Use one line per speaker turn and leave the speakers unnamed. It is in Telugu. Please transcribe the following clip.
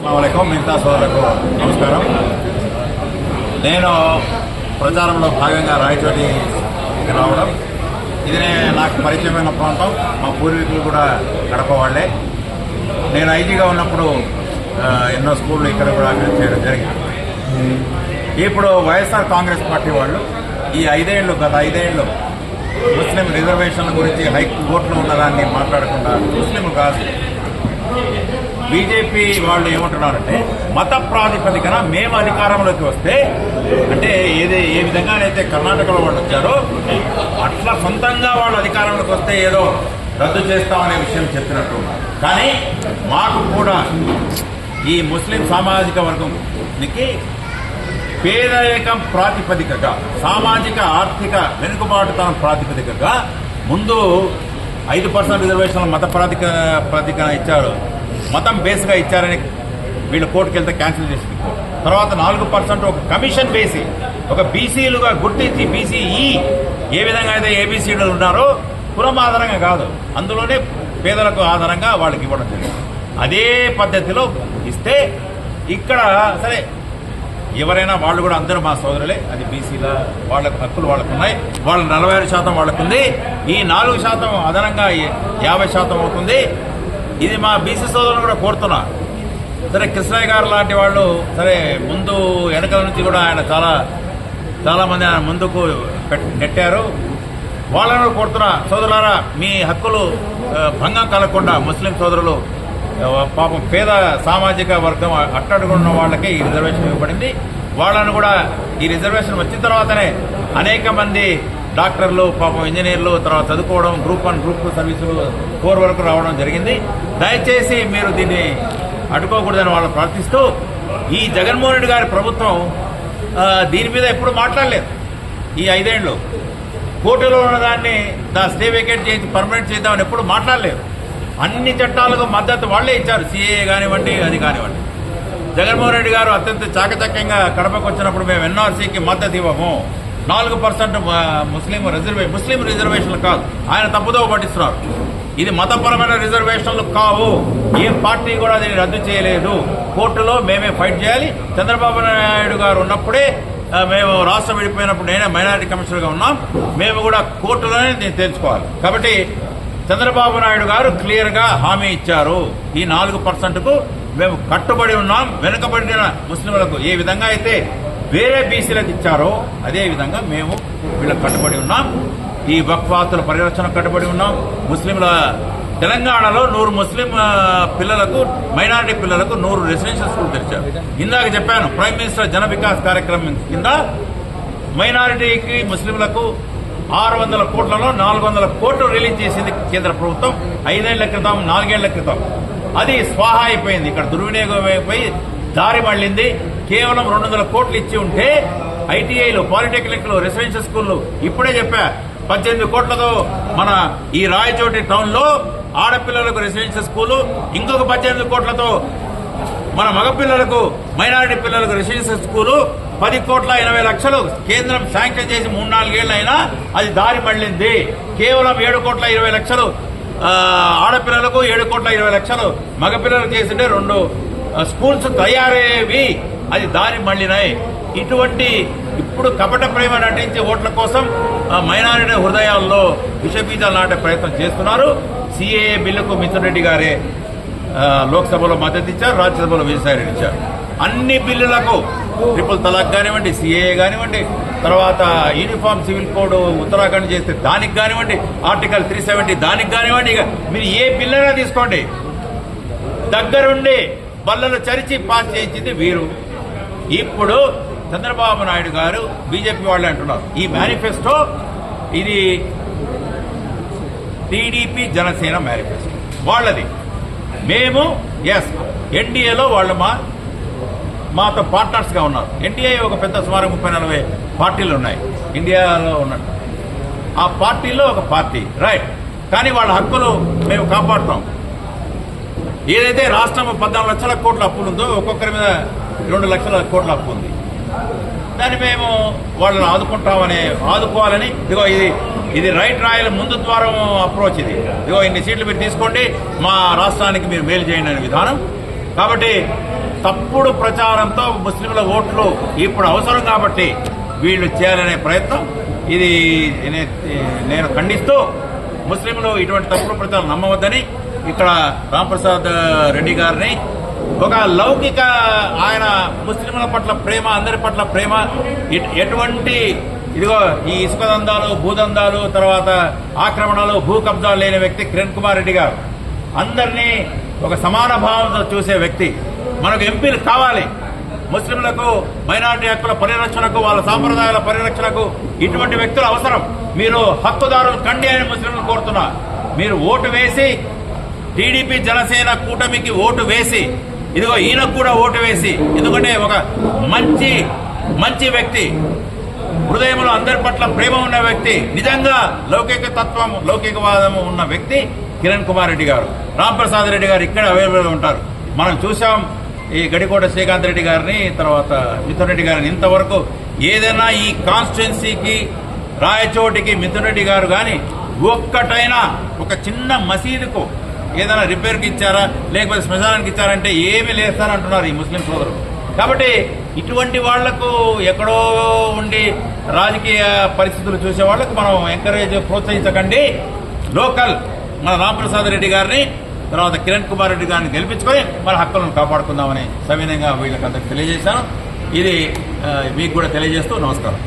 అస్సలం మిగతా సోదరులకు నమస్కారం. నేను ప్రచారంలో భాగంగా రాయచోటికి రావడం. ఇది నాకు పరిచయమైన ప్రాంతం. మా పూర్వీకులు కూడా గడప వాళ్ళే. నేను ఐజీగా ఉన్నప్పుడు ఎన్నో స్కూళ్ళు ఇక్కడ కూడా అభివృద్ధి చేయడం జరిగింది. ఇప్పుడు వైఎస్ఆర్ కాంగ్రెస్ పార్టీ వాళ్ళు ఈ ఐదేళ్ళు గత ఐదేళ్ళు ముస్లిం రిజర్వేషన్ల గురించి హైకోర్టులో ఉన్నదాన్ని మాట్లాడకుండా ముస్లింలు కాదు బీజేపీ వాళ్ళు ఏమంటున్నారంటే మత ప్రాతిపదికన మేము అధికారంలోకి వస్తే అంటే ఏది ఏ విధంగానైతే కర్ణాటకలో వాళ్ళు వచ్చారో అట్లా సొంతంగా వాళ్ళు అధికారంలోకి వస్తే ఏదో రద్దు చేస్తామనే విషయం చెప్పినట్టు కానీ మాకు కూడా ఈ ముస్లిం సామాజిక వర్గంకి పేదరికం ప్రాతిపదికగా సామాజిక ఆర్థిక వెనుకబాటుతనం ప్రాతిపదికగా ముందు ఐదు పర్సెంట్ రిజర్వేషన్ మత ప్రాతిక ప్రాతిక ఇచ్చారు. మతం బేస్గా ఇచ్చారని వీళ్ళు కోర్టుకు వెళ్తే క్యాన్సిల్ చేసింది. తర్వాత నాలుగు పర్సెంట్ ఒక కమిషన్ బేసి ఒక బీసీలుగా గుర్తించి బీసీఈ ఏ విధంగా అయితే ఏబీసీలు ఉన్నారో కులం ఆధారంగా కాదు అందులోనే పేదలకు ఆధారంగా వాళ్ళకి ఇవ్వడం జరిగింది. అదే పద్ధతిలో ఇస్తే ఇక్కడ సరే ఎవరైనా వాళ్ళు కూడా అందరూ మా సోదరులే. అది బీసీల వాళ్ళకు హక్కులు వాళ్ళకు ఉన్నాయి వాళ్ళ నలభై ఆరు శాతం వాళ్ళకుంది. ఈ నాలుగు శాతం అదనంగా యాభై శాతం అవుతుంది. ఇది మా బీసీ సోదరులు కూడా కోరుతున్నా. సరే కృష్ణయ్య గారు లాంటి వాళ్ళు సరే ముందు వెనకల నుంచి కూడా ఆయన చాలా చాలామంది ఆయన ముందుకు నెట్టారు. వాళ్ళని కూడా కోరుతున్నా. సోదరులారా మీ హక్కులు భంగం కలగకుండా ముస్లిం సోదరులు పాపం పేద సామాజిక వర్గం అట్టడుగున్న వాళ్ళకి ఈ రిజర్వేషన్ ఇవ్వబడింది. వాళ్ళను కూడా ఈ రిజర్వేషన్ వచ్చిన తర్వాతనే అనేక మంది డాక్టర్లు పాపం ఇంజనీర్లు తర్వాత చదువుకోవడం గ్రూప్ వన్ గ్రూప్ టూ సర్వీసులు ఫోర్ వరకు రావడం జరిగింది. దయచేసి మీరు దీన్ని అడ్డుకోకూడదని వాళ్ళు ప్రార్థిస్తూ ఈ జగన్మోహన్ రెడ్డి గారి ప్రభుత్వం దీని మీద ఎప్పుడు మాట్లాడలేదు. ఈ ఐదేళ్ళు కోర్టులో ఉన్నదాన్ని దా స్టే వేకేట్ చేసి పర్మనెంట్ చేద్దామని ఎప్పుడు మాట్లాడలేదు. అన్ని చట్టాలకు మద్దతు వాళ్ళే ఇచ్చారు. సిఏ కానివ్వండి అది కానివ్వండి. జగన్మోహన్ రెడ్డి గారు అత్యంత చాకచక్యంగా కడపకు వచ్చినప్పుడు మేము ఎన్ఆర్సీకి మద్దతు ఇవ్వము. నాలుగు పర్సెంట్ ముస్లిం రిజర్వే ముస్లిం రిజర్వేషన్లు కాదు. ఆయన తప్పుదో పట్టిస్తున్నారు. ఇది మతపరమైన రిజర్వేషన్లు కావు. ఏ పార్టీ కూడా దీన్ని రద్దు చేయలేదు. కోర్టులో మేమే ఫైట్ చేయాలి. చంద్రబాబు నాయుడు గారు ఉన్నప్పుడే మేము రాష్ట్రం విడిపోయినప్పుడు నేనే మైనారిటీ కమిషనర్గా ఉన్నాం. మేము కూడా కోర్టులోనే దీన్ని తెలుసుకోవాలి కాబట్టి చంద్రబాబు నాయుడు గారు క్లియర్గా హామీ ఇచ్చారు. ఈ నాలుగు పర్సెంట్కు మేము కట్టుబడి ఉన్నాం. వెనుకబడిన ముస్లింలకు ఏ విధంగా అయితే వేరే బీసీలకు ఇచ్చారో అదే విధంగా మేము వీళ్ళకి కట్టుబడి ఉన్నాం. ఈ వక్వాతుల పరిరక్షణ కట్టుబడి ఉన్నాం. ముస్లింల తెలంగాణలో నూరు ముస్లిం పిల్లలకు మైనారిటీ పిల్లలకు నూరు రెసిడెన్షియల్ స్కూల్ తెరిచారు. ఇందాక చెప్పాను ప్రైమ్ మినిస్టర్ జన వికాస్ కార్యక్రమం కింద మైనారిటీకి ముస్లింలకు ఆరు వందల కోట్లలో నాలుగు వందల కోట్లు రిలీజ్ చేసింది కేంద్ర ప్రభుత్వం. ఐదేళ్ళ క్రితం నాలుగేళ్ళ క్రితం. అది స్వాహా అయిపోయింది. ఇక్కడ దుర్వినియోగం అయిపోయి దారి మళ్ళింది. కేవలం రెండు వందల కోట్లు ఇచ్చి ఉంటే ఐటీఐలు పాలిటెక్నిక్లు రెసిడెన్షియల్ స్కూళ్ళు ఇప్పుడే చెప్పా. పద్దెనిమిది కోట్లతో మన ఈ రాయచోటి టౌన్లో ఆడపిల్లలకు రెసిడెన్షియల్ స్కూలు ఇంకొక పద్దెనిమిది కోట్లతో మన మగపిల్లలకు మైనారిటీ పిల్లలకు రెసిడెన్షియల్ స్కూలు పది కోట్ల ఎనభై లక్షలు కేంద్రం శాంక్షన్ చేసి మూడు నాలుగేళ్ళైనా అయినా అది దారి మళ్ళింది. కేవలం ఏడు కోట్ల ఇరవై లక్షలు ఆడపిల్లలకు ఏడు కోట్ల ఇరవై లక్షలు మగపిల్లలకు చేసిండే రెండు స్కూల్స్ తయారయ్యేవి అది దారి మళ్ళినాయి. ఇటువంటి ఇప్పుడు కపట ప్రేమ నటించే ఓట్ల కోసం మైనారిటీ హృదయాల్లో విషబీజాలు నాటే ప్రయత్నం చేస్తున్నారు. సిఏఏ బిల్లుకు మిథున్ రెడ్డి గారే లోక్సభలో మద్దతు ఇచ్చారు రాజ్యసభలో విజయసాయిరెడ్డి ఇచ్చారు. అన్ని బిల్లులకు ట్రిపుల్ తలాక్ కానివ్వండి సిఏఏ కానివ్వండి తర్వాత యూనిఫామ్ సివిల్ కోడ్ ఉత్తరాఖండ్ చేస్తే దానికి కానివ్వండి ఆర్టికల్ త్రీ సెవెంటీ దానికి కానివ్వండి ఇక మీరు ఏ బిల్లైనా తీసుకోండి. దగ్గరుండి బల్లలు చరిచి పాస్ చేయించింది వీరు. ఇప్పుడు చంద్రబాబు నాయుడు గారు బీజేపీ వాళ్ళు అంటున్నారు. ఈ మేనిఫెస్టో ఇది టీడీపీ జనసేన మేనిఫెస్టో వాళ్ళది. మేము ఎస్ ఎన్డీఏలో వాళ్ళు మా మాతో పార్ట్నర్స్గా ఉన్నారు. ఎన్డీఏ ఒక పెద్ద సుమారు ముప్పై నలభై పార్టీలు ఉన్నాయి. ఇండియాలో ఉన్నట్టు ఆ పార్టీలో ఒక పార్టీ. రైట్ కానీ వాళ్ళ హక్కులు మేము కాపాడుతాం. ఏదైతే రాష్ట్రం పద్నాలుగు లక్షల కోట్ల అప్పులు ఉందో ఒక్కొక్కరి మీద రెండు లక్షల కోట్ల అప్పు ఉంది. దాన్ని మేము వాళ్ళని ఆదుకుంటామని ఆదుకోవాలని ఇదిగో ఇది ఇది రైట్ రాయల ముందు ద్వారం అప్రోచ్ ఇది. ఇదిగో ఇన్ని సీట్లు మీరు తీసుకోండి మా రాష్ట్రానికి మీరు మేలు చేయండి అనే విధానం. కాబట్టి తప్పుడు ప్రచారంతో ముస్లింల ఓట్లు ఇప్పుడు అవసరం కాబట్టి వీళ్ళు చేయాలనే ప్రయత్నం. ఇది నేను ఖండిస్తూ ముస్లింలు ఇటువంటి తప్పుడు ప్రచారం నమ్మవద్దని ఇక్కడ రాంప్రసాద్ రెడ్డి గారిని ఒక లౌకిక ఆయన ముస్లింల పట్ల ప్రేమ అందరి పట్ల ప్రేమ ఎట్- ఎటువంటి ఇదిగో ఈ ఇసుక దందాలు భూదందాలు తర్వాత ఆక్రమణలు భూ కబ్జాలు లేని వ్యక్తి కిరణ్ కుమార్ రెడ్డి గారు. అందరినీ ఒక సమాన భావంతో చూసే వ్యక్తి మనకు ఎంపీలు కావాలి. ముస్లింలకు మైనార్టీ హక్కుల పరిరక్షణకు వాళ్ళ సాంప్రదాయాల పరిరక్షణకు ఇటువంటి వ్యక్తులు అవసరం. మీరు హక్కుదారులు కండి అని ముస్లింలు కోరుతున్నా మీరు ఓటు వేసి టీడీపీ జనసేన కూటమికి ఓటు వేసి ఇదిగో ఈయనకు కూడా ఓటు వేసి ఎందుకంటే ఒక మంచి మంచి వ్యక్తి హృదయంలో అందరి పట్ల ప్రేమ ఉన్న వ్యక్తి నిజంగా లౌకిక తత్వం లౌకికవాదము ఉన్న వ్యక్తి కిరణ్ కుమార్ రెడ్డి గారు. రాంప్రసాద్ రెడ్డి గారు ఇక్కడ అవైలబుల్గా ఉంటారు. మనం చూసాం ఈ గడికోట శ్రీకాంత్ రెడ్డి గారిని తర్వాత మిథున్ రెడ్డి గారిని ఇంతవరకు ఏదైనా ఈ కాన్స్టిట్యున్సీకి రాయచోటికి మిథున్ రెడ్డి గారు కానీ ఒక్కటైనా ఒక చిన్న మసీదుకు ఏదైనా రిపేర్కి ఇచ్చారా లేకపోతే శ్మశానానికి ఇచ్చారంటే ఏమీ లేస్తానంటున్నారు ఈ ముస్లిం సోదరులు. కాబట్టి ఇటువంటి వాళ్ళకు ఎక్కడో ఉండి రాజకీయ పరిస్థితులు చూసే వాళ్ళకు మనం ఎంకరేజ్ ప్రోత్సహించకండి. లోకల్ మన రామప్రసాద్ రెడ్డి గారిని తర్వాత కిరణ్ కుమార్ రెడ్డి గారిని గెలిపించుకొని మన హక్కులను కాపాడుకుందామని సవినయంగా వీళ్ళకందరికి తెలియజేశాను. ఇది మీకు కూడా తెలియజేస్తూ నమస్కారం.